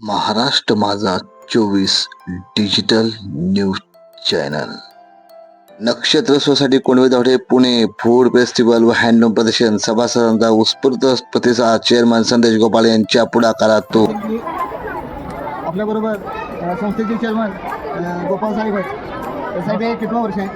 महाराष्ट्र माझा चोवीस digital news channel. Nakshatra society कोणवे धावडे Pune food festival व हँडलूम प्रदर्शन. सभासदांचा उत्स्फूर्त प्रतिसाद. चेअरमन संदेश गोपाळ यांच्या पुढाकारातून. आपल्या बरोबर संस्थेचे चेअरमन गोपाल साहेब आहेत. साहेब हे कितवं वर्ष आहे?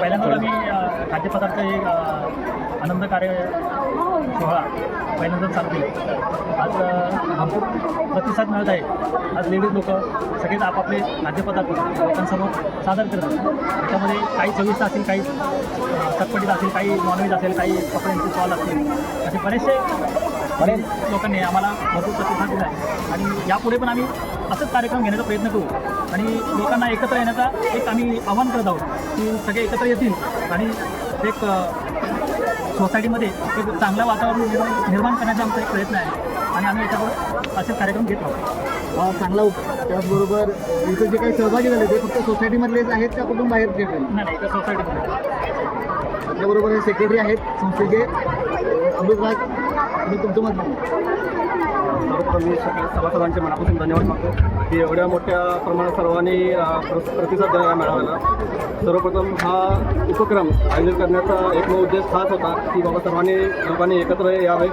पहिल्यांदा आम्ही खाद्यपदार्थ हे आनंद कार्य सोहळा पहिल्यांदा चालू आज भरपूर प्रतिसाद मिळत आहे. आज लेडीज लोक सगळेच आपापले खाद्यपदार्थ लोकांसमोर सादर करतात त्याच्यामध्ये काही चविष्ट असतील काही चटपटीत असेल काही नॉनव्हेज असेल काही कपड्यांचे स्टॉल असतील असे बरेचसे बरेच लोकांनी आम्हाला भरपूर प्रतिसाद दिला आहे. आणि यापुढे पण आम्ही असंच कार्यक्रम घेण्याचा प्रयत्न करू. आणि लोकांना एकत्र येण्याचा एक आम्ही आव्हान करत आहोत की सगळे एकत्र येतील आणि एक सोसायटीमध्ये एक चांगलं वातावरण निर्माण निर्माण करण्याचा आमचा एक प्रयत्न आहे. आणि आम्ही याच्यावर असेच कार्यक्रम घेत आहोत. हा चांगला उप त्याचबरोबर इथं जे काही सहभागी झाले ते फक्त सोसायटीमधलेच आहेत का कुठून बाहेरचे? नाही इथं सोसायटीमध्ये आपल्याबरोबर हे सेक्रेटरी आहेत संस्थेचे अमृतराज आणि तुमचं मत मी सभासदांचे मनापासून धन्यवाद मागतो की एवढ्या मोठ्या प्रमाणात सर्वांनी प्रतिसाद देणारा मेळाव्याला सर्वप्रथम हा उपक्रम आयोजित करण्याचा एकमेव उद्देश हाच होता की बाबा सर्वांनी लोकांनी एकत्र यावे.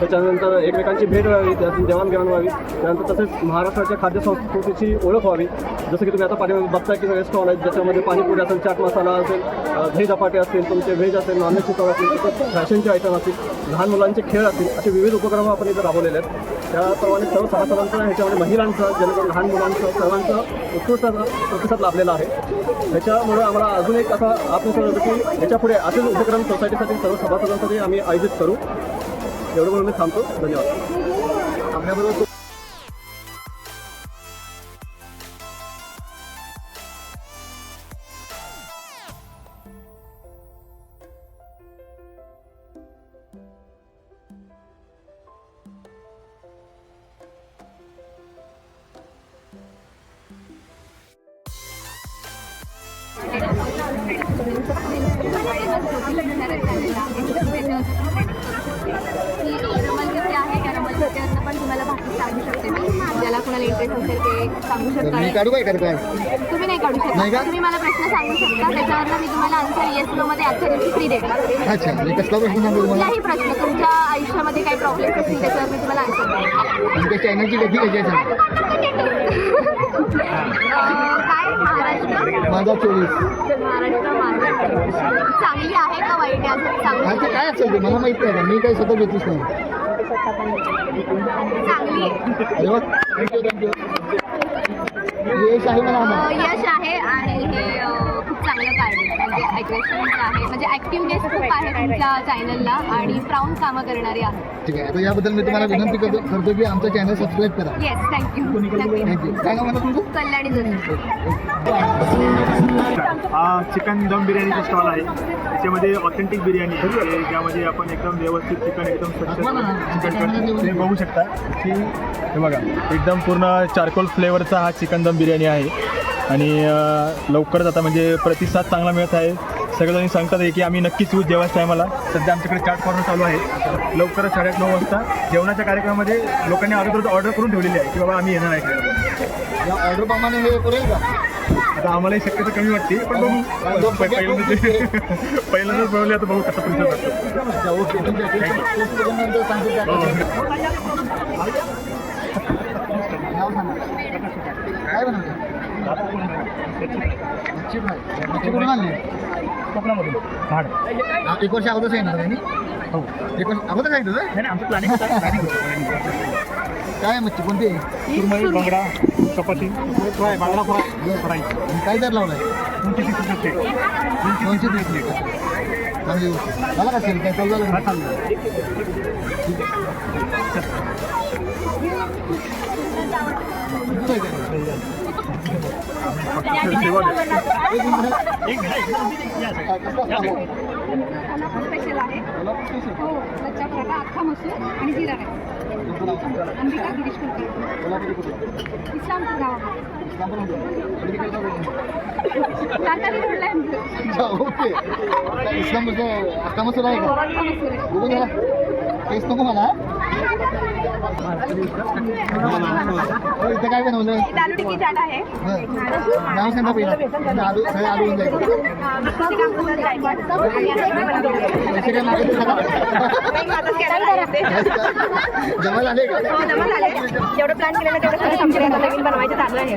त्याच्यानंतर एकमेकांची भेट व्हावी त्यातून देवाणघेवाण व्हावी. त्यानंतर तसेच महाराष्ट्राच्या खाद्य संस्कृतीची ओळख व्हावी. जसं की तुम्ही आता पाणी बघताय की सगळे स्टॉल आहेत ज्याच्यामध्ये पाणीपुरी असेल चाट मसाला असेल अ, दही धपाटे असतील तुमचे व्हेज असेल नॉनव्हेज स्टॉल असेल तसंच फॅशनचे आयटम असतील. लहान मुलांचे खेळ असतील असे विविध उपक्रम आपण इथं राबवलेले आहेत. त्याप्रमाणे सर्व सभासदांचं ह्याच्यामध्ये महिलांचं जेणेकरून लहान मुलांचं सर्वांचा उत्कृष्ट प्रतिसाद लाभलेला आहे. त्याच्यामुळे आम्हाला अजून एक असा आत्मविश्वास होतो की याच्यापुढे असेच उपक्रम सोसायटीसाठी सर्व सभासदांसाठी आम्ही आयोजित करू. एवढं म्हणून मी थांबतो. धन्यवाद. आपल्याबरोबर ज्याला कोणाला इंटरेस्ट असेल ते सांगू मी शकता काढू काय करताय तुम्ही नाही काढू नाही का? शकता तुम्ही मला प्रश्न सांगू शकता त्याच्यावर मी तुम्हाला आन्सर येस नो मध्ये आजच्या दिवशी फ्री देते. अच्छा म्हणजे कसला प्रश्न सांगू तुम्हाला? कुठलाही प्रश्न तुमच्या आयुष्यामध्ये काही प्रॉब्लेम असतील त्याच्यावर मी तुम्हाला आन्सर देते. तुमच्या चॅनलची गती कशी आहे सांगा काय महाराष्ट्र? माझा चोवीस. महाराष्ट्र चांगली आहे का वाईट आहे? असं हा ते काय असेल ते? मला माहीत नाही का मी काही स्वतः घेतलीच नाही. चांगली आहे. अरे वा. थँक्यू थँक्यू यश आहे मला अं, यश आहे आणि हे अं, चांगलं आहे म्हणजे ॲग्रेशन्स आहे म्हणजे ॲक्टिवनेस खूप आहे तुमच्या चॅनलला आणि प्राऊंड कामं करणारी आहे. ठीक आहे. आता याबद्दल मी तुम्हाला विनंती करतो करतो की आमचं चॅनल सबस्क्राईब करा. Yes thank you thank you. काय नाव म्हणा तुमचं? कल्याणी हा चिकन दम बिर्याणीचा स्टॉल आहे. त्याच्यामध्ये ऑथेंटिक बिर्याणी आहे. ज्यामध्ये आपण एकदम व्यवस्थित चिकन एकदम स्वच्छ चिकन करतो. तुम्ही बघू शकता की हे बघा. एकदम पूर्ण चारकोल फ्लेवरचा हा चिकन दम बिर्याणी आहे. आणि लवकरच आता म्हणजे प्रतिसाद चांगला मिळत आहे. सगळेजणी सांगतात आहे की आम्ही नक्कीच येऊ जेवायच्या टायमाला. सध्या आमच्याकडे चाट कॉर्नर चालू आहे. लवकरच साडेआठ नऊ वाजता जेवणाच्या कार्यक्रमामध्ये लोकांनी अगोदर ऑर्डर करून ठेवलेली आहे की बाबा आम्ही येणार आहे. या ऑर्डर प्रमाणे हे पुरेल का? आता आम्हालाही शक्यता कमी वाटते पण बघू. पहिल्यांदा पहिल्यांदाच बनवले आता बघू कसा असतो ठीक काय फ्राय कुठून आणली कोकणामधून झाड हा, एक वर्ष अगोदर सांगितलं त्यांनी हो एक वर्ष अगोदर सांगितलं? नाही आमचं प्लॅनिंग काय मच्छी कोणती? सुरमई बांगडा चपाती. फ्राय बांगडा फ्राय. फ्राय. आणि काय दर लावलाय? तुमची तीस रुपये. दोनशे तीस लिटर चांगली गोष्ट झाला का सेल काय चालू झालं? हा का? चाललं किती आहे. स्पेशल आहे मला किती आहे? हो बच्चा पराठा अख्खा मसूर आणि जिरा राईस तुमचं नाव सांगा. अंबिका गिरीश कुलकर्णी कोल्हापुरी कुठे? इस्लामपूर गावामध्ये इस्लामपूरमध्ये. आणि तिकडे जाऊ का? तारकर्ली रोडला आहे आमचं. अच्छा, ओके इस्लामपूरचं अख्खा मसूर आहे का अख्खा मसूर आहे बघू जरा टेस्ट नको मला हो, इथे काय बनवलं आलू चाट आहे नाव सांगा आलू सगळे आलू जाईल पैसे काय मागत जमा झाले का जेवढं प्लॅन केलेलं तेवढं सगळं कंप्लीट नवीन बनवायचं चाललं आहे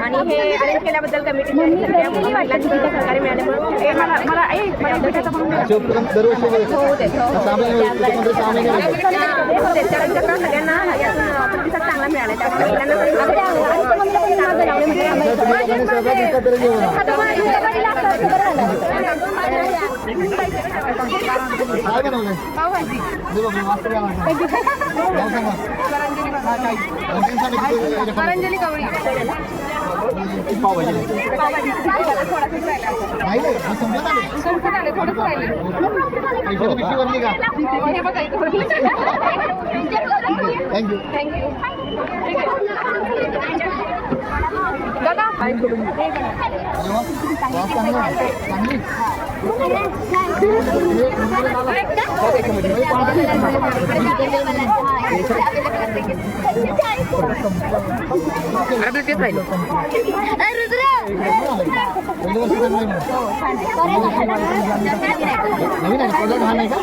आणि हे अरेंज केल्याबद्दल कमिटी सगळ्या महिलांची मिळाल्यामुळे मला म्हणून दरवर्षी होत हो. हो, सगळ्यांना प्रतिसाद चांगला मिळाला त्यामुळे महिलांना जर तुम्ही लोकांनी पावभाजी नाही नाही, संपत आले. संपत पिशवी भरली का थँक्यू वास चांगला आहे. नवीन आहे कोल्हापूर हा नाही का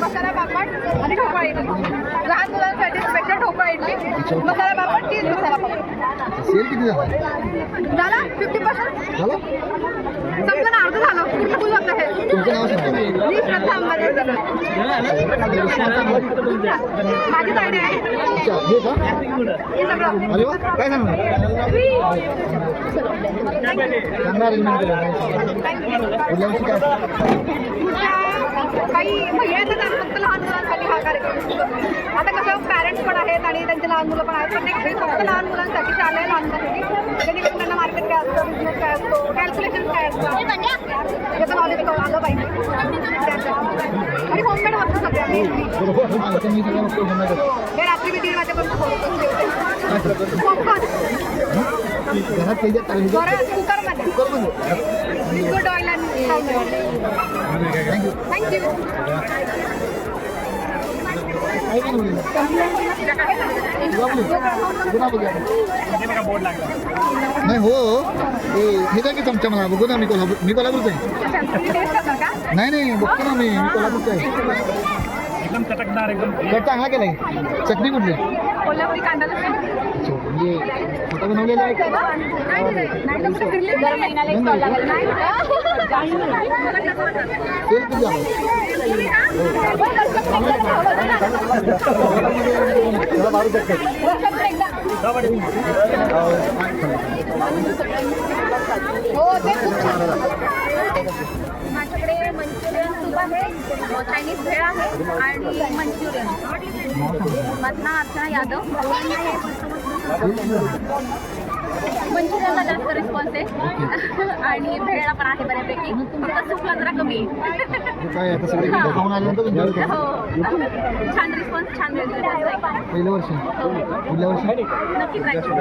मसाला पापड आणि ढोकळा इडली लहान मुलांसाठी special dhokla idli masala papad cheese masala papad sale किती झाला झाला फिफ्टी पर्सेंट झालं ना अर्ध झालं फुल होतं हे तुमचं नाव सांगा मी श्रद्धा अरे वा काय सांगणार सांगणार काही भैयाचं फक्त लहान मुलांसाठी हा कार्यक्रम असतो. कसं पॅरेंट्स पण आहेत आणि त्यांचे लहान मुलं पण आहेत. पण ते कसं फक्त लहान मुलांसाठी शाळा आहे लहान मुलांसाठी जेणेकरून त्यांना मार्केट काय असतं बिझनेस काय असतो कॅल्क्युलेशन काय असतं याचं नॉलेज आलं पाहिजे. आणि होममेड होतं सगळं. बरोबर. आता मी सगळं बघतो समजा हे रात्री मी दीड वाजेपर्यंत बोलतो पॉपकॉर्न घरात पाहिजे तर बरं कुकरमध्ये कुकरमध्ये लिक्विड ऑइल आणि थँक्यू नाही हो ते हे काय की चमचा मला बघू ना मी कोल्हापूर मी कोल्हापूरचा आहे. टेस्ट करणार का नाही नाही बघतो ना मी. मी कोल्हापूरचा आहे. एकदम चटकदार एकदम कट चांगला केलाय चटणी कुठली? कोल्हापुरी कांदा म्हणजे फोटो बनवलेलं आहे हो ते खूप छान. माझ्याकडे मंचुरियन सूप आहे. चायनीज भेळ आहे आणि मंचुरियन. माझं अर्चना यादव. मंचुरियनला जास्त रिस्पॉन्स आहे. आणि भेळला पण आहे बऱ्यापैकी. फक्त सूपला जरा कमी. आहे हे काय आता सगळे खाऊन आल्यानंतर enjoy करू. हो. छान रिस्पॉन्स छान रिस्पॉन्स आहे पहिल्या वर्षी. पुढल्या वर्षी? नक्की ट्राय करू.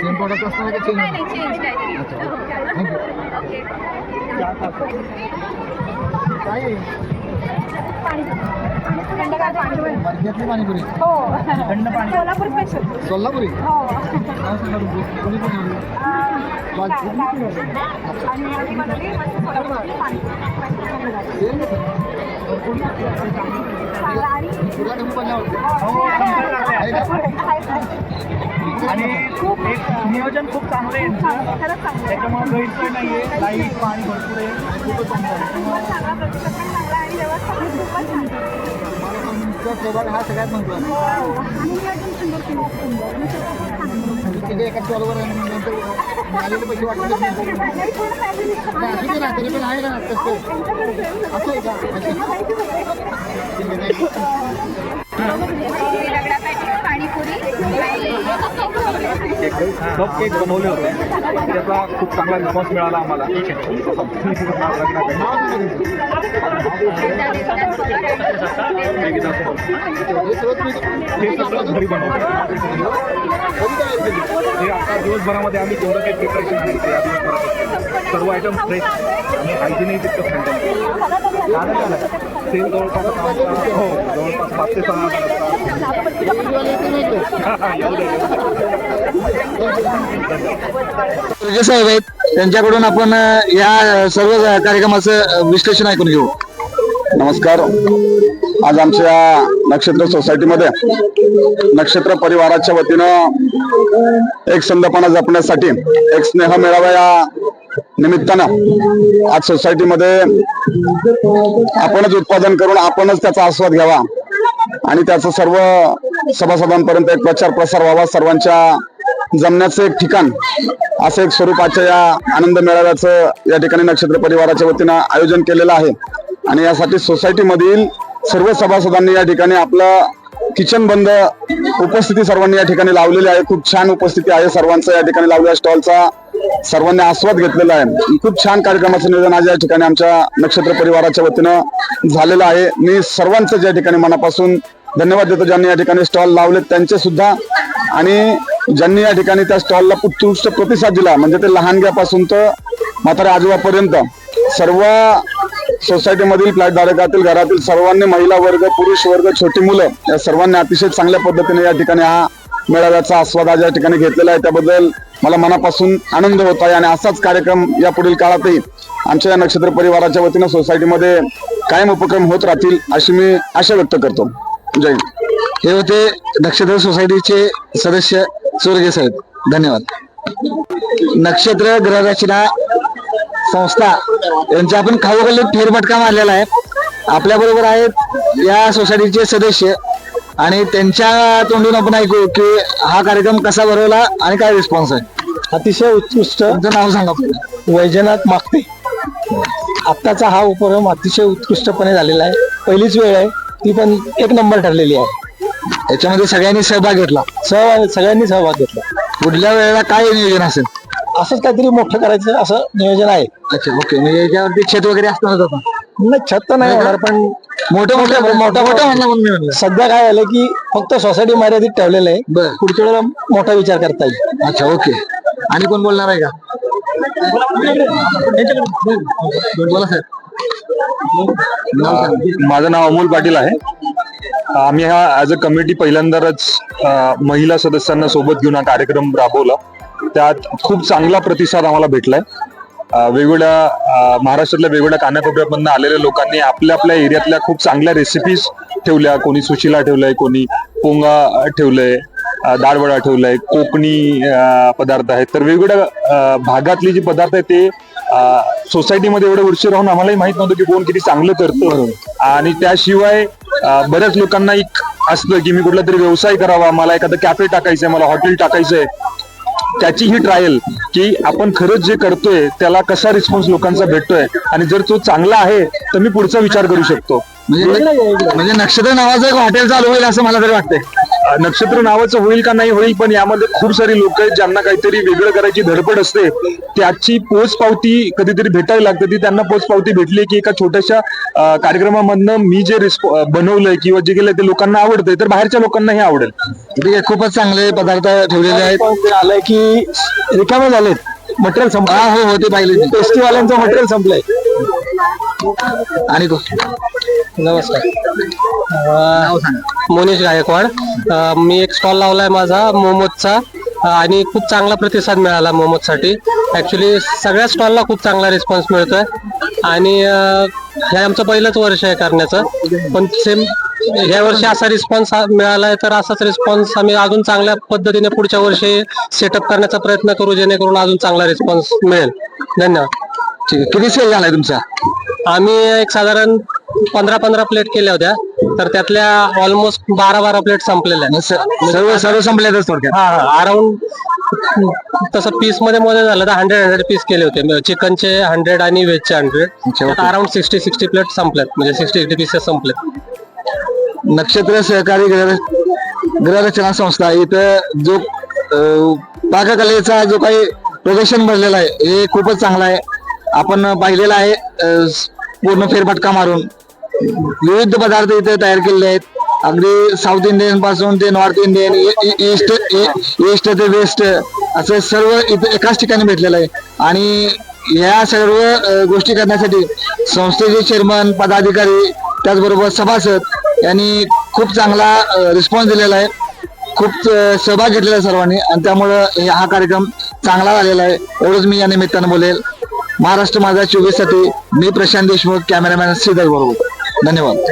सेम प्रॉडक्ट असणार का चेंज नाही चेंज काहीतरी. ओके काय आहे? पाणीपुरी. हो. स्पेशल सोलापुरी हो. आणि कोल्हापूरची पाणी तुला कमी पडल्यावर हो? आणि एक नियोजन खूप चांगलं आहे. त्याच्यामुळे गैरसोय नाही आहे लाइट पाणी भरपूर आहे. खूपच चांगलं आहे. खूपच व्यवस्थापन खूपच छान सहभाग हा सगळ्यात महत्त्वाचा आणि नियोजन सुंदर सुंदर सुंदर म्हणजे खूपच छान तिथे एका स्टॉलवर नंतर मिळालेले पैसे वाटले पूर्ण family- family- पूर्ण family असू दे ना तरी पण आहे ना तसं. असं आहे का अच्छा. ठीक आहे thank you. दगडासाठी पाणीपुरी आणि केक कप केक बनवले होते त्याचा खूप चांगला रिस्पॉन्स मिळाला आम्हाला सगळं घरी बनवतो हे आता दिवसभरामध्ये आम्ही तेवढं काही प्रिपरेशन आहे ते दिवसभरात सर्व आयटम फ्रेश आणि हायजिनही तितकं मेंटेन सेल जवळपास हो जवळपास पाच ते सहा येऊ दे. सुरजे साहेब आहेत त्यांच्याकडून आपण या सर्व कार्यक्रमाचं विश्लेषण ऐकून घेऊ. नमस्कार. आज आमच्या नक्षत्र सोसायटीमध्ये नक्षत्र परिवाराच्या वतीनं एक संदपणा जपण्यासाठी एक स्नेह मेळावा या निमित्तानं आज सोसायटीमध्ये आपणच उत्पादन करून आपणच त्याचा आस्वाद घ्यावा आणि त्याचा सर्व सभासदांपर्यंत एक प्रचार प्रसार व्हावा सर्वांच्या जमण्याचं एक ठिकाण असं एक स्वरूपाच्या या आनंद मेळाव्याचं या ठिकाणी नक्षत्र परिवाराच्या वतीनं आयोजन केलेलं आहे. आणि यासाठी सोसायटीमधील सर्व सभासदांनी या ठिकाणी आपलं किचन बंद उपस्थिती सर्वांनी या ठिकाणी लावलेली आहे. खूप छान उपस्थिती आहे सर्वांचं या ठिकाणी लावलेल्या स्टॉलचा. सर्वांनी आस्वाद घेतलेला आहे. खूप छान कार्यक्रमाचं नियोजन आज या ठिकाणी आमच्या नक्षत्र परिवाराच्या वतीनं झालेलं आहे. मी सर्वांचं या ठिकाणी मनापासून धन्यवाद देतो ज्यांनी या ठिकाणी स्टॉल लावले त्यांचे सुद्धा आणि ज्यांनी या ठिकाणी त्या स्टॉलला उत्कृष्ट प्रतिसाद दिला म्हणजे ते लहानग्यापासून तर म्हाताऱ्या आजोबापर्यंत सर्व सोसायटीमधील फ्लॅट धारकातील घरातील सर्वांनी महिला वर्ग पुरुष वर्ग छोटी मुलं या सर्वांनी अतिशय चांगल्या पद्धतीने या ठिकाणी हा मेळाव्याचा आस्वाद आज या ठिकाणी घेतलेला आहे. त्याबद्दल मला मनापासून आनंद होत आहे आणि असाच कार्यक्रम या पुढील काळातही आमच्या या नक्षत्र परिवाराच्या वतीनं सोसायटीमध्ये कायम उपक्रम होत राहतील अशी मी आशा व्यक्त करतो. जय हे होते नक्षत्र सोसायटीचे सदस्य सुरगे साहेब धन्यवाद. नक्षत्र ग्रहरचना संस्था यांच्या आपण खाऊगल्लीत फेरफटका मारलेला आहे. आपल्या बरोबर आहेत या सोसायटीचे सदस्य आणि त्यांच्या तोंडून आपण ऐकू की हा कार्यक्रम कसा भरवला आणि काय रिस्पॉन्स आहे. अतिशय उत्कृष्ट नाव सांगा. वैजनाथ मागते. आत्ताचा हा उपक्रम अतिशय उत्कृष्टपणे झालेला आहे. पहिलीच वेळ आहे. ती पण एक नंबर ठरलेली आहे. याच्यामध्ये सगळ्यांनी सहभाग घेतला सहभाग सगळ्यांनी सहभाग घेतला पुढल्या वेळेला काय नियोजन असेल असंच काहीतरी मोठं करायचं असं नियोजन आहे अच्छा ओके म्हणजे याच्यावरती छत वगैरे असणार आता नाही छत तर नाही होणार पण मोठं मोठं मोठा मोठा म्हणला म्हणून सध्या काय झालं की फक्त सोसायटी मर्यादित ठेवलेलं आहे बरं. पुढच्या वेळेला मोठा विचार करता येईल अच्छा ओके आणि कोण बोलणार आहे का बोला साहेब. माझं नाव अमोल पाटील आहे आम्ही हा ऍज अ कमिटी पहिल्यांदाच महिला सदस्यांना सोबत घेऊन हा कार्यक्रम राबवला. त्यात खूप चांगला प्रतिसाद आम्हाला भेटलाय. वेगवेगळ्या महाराष्ट्रातल्या वेगवेगळ्या कानाकोपऱ्यामधून आलेल्या लोकांनी आपल्या आपल्या एरियातल्या खूप चांगल्या रेसिपीज ठेवल्या. कोणी सुशिला ठेवलंय कोणी पोंगा ठेवलंय दाळवडा ठेवलाय कोकणी पदार्थ आहेत. तर वेगवेगळ्या भागातले जे पदार्थ आहेत ते सोसायटीमध्ये एवढे वर्ष राहून आम्हालाही माहीत नव्हतं की कोण किती चांगलं करतं. आणि त्याशिवाय बऱ्याच लोकांना एक असतं की मी कुठला तरी व्यवसाय करावा मला एखादं कॅफे टाकायचंय मला हॉटेल टाकायचंय. त्याची ही ट्रायल की आपण खरंच जे करतोय त्याला कसा रिस्पॉन्स लोकांचा भेटतोय? आणि जर तो चांगला आहे तर मी पुढचा विचार करू शकतो. म्हणजे म्हणजे नक्षत्र नावाचं एक हॉटेल चालू होईल असं मला तरी वाटतंय. नक्षत्र नावाचं होईल का नाही होईल पण यामध्ये खूप सारी लोक आहेत ज्यांना काहीतरी वेगळं करायची धडपड असते. त्याची पोच पावती कधीतरी भेटायला लागते. ती त्यांना पोच पावती भेटली की एका छोट्याशा कार्यक्रमामधनं मी जे रिस्पॉ बनवलंय किंवा जे केलंय ते लोकांना आवडतंय तर बाहेरच्या लोकांनाही आवडेल. ठीक आहे खूपच चांगले पदार्थ ठेवलेले आहेत. आलंय की रिकामे झालेत. मटेरियल हा संपलं हो हो ते पाहिले. टेस्टीवाल्यांचं मटेरियल संपलंय. आणि तो? नमस्कार. नाव सांगा. मोनिश गायकवाड. अ, मी एक स्टॉल लावलाय माझा मोमोजचा. अ, आणि खूप चांगला प्रतिसाद मिळाला मोमोजसाठी. ऍक्च्युली सगळ्या स्टॉलला खूप चांगला रिस्पॉन्स मिळतोय. आणि अ, हे आमचं पहिलंच वर्ष आहे करण्याचं. पण सेम या वर्षी असा रिस्पॉन्स मिळालाय तर असाच रिस्पॉन्स आम्ही अजून चांगल्या पद्धतीने पुढच्या वर्षी सेटअप करण्याचा प्रयत्न करू जेणेकरून अजून चांगला रिस्पॉन्स मिळेल. धन्यवाद. ठीक आहे. किती सेल झालाय तुमचा? आम्ही एक साधारण पंधरा पंधरा प्लेट केल्या होत्या. तर त्यातल्या ऑलमोस्ट बारा बारा प्लेट संपलेल्या आहेत. सर्व सर्व संपल्यातच थोडक्यात? हा हा. अराउंड तसं पीसमध्ये मध्ये झालं तर हंड्रेड हंड्रेड पीस केले होते. चिकनचे हंड्रेड आणि व्हेजचे अच्छा, hundred okay. Around sixty sixty plate संपल्यात म्हणजे सिक्स्टी एटी पीसेस संपलेत. नक्षत्र सहकारी ग्रह ग्रहरचना संस्था इथं जो अं, पाककलेचा जो काही प्रदर्शन भरलेला आहे हे खूपच चांगलं आहे. आपण पाहिलेलं आहे पूर्ण फेरफटका मारून. विविध पदार्थ इथे तयार केलेले आहेत. अगदी साऊथ इंडियनपासून ते नॉर्थ इंडियन ईस्ट ईस्ट ते वेस्ट असे सर्व इथे एकाच ठिकाणी भेटलेलं आहे. आणि या सर्व गोष्टी करण्यासाठी संस्थेचे चेअरमन पदाधिकारी त्याचबरोबर सभासद यांनी खूप चांगला रिस्पॉन्स दिलेला आहे. खूप सहभाग घेतलेला आहे सर्वांनी. आणि त्यामुळं हा कार्यक्रम चांगला झालेला आहे. एवढंच मी या निमित्तानं बोलेल. महाराष्ट्र माझा चोवीससाठी मी प्रशांत देशमुख कॅमेरामॅन श्रीधर बरोबर. धन्यवाद.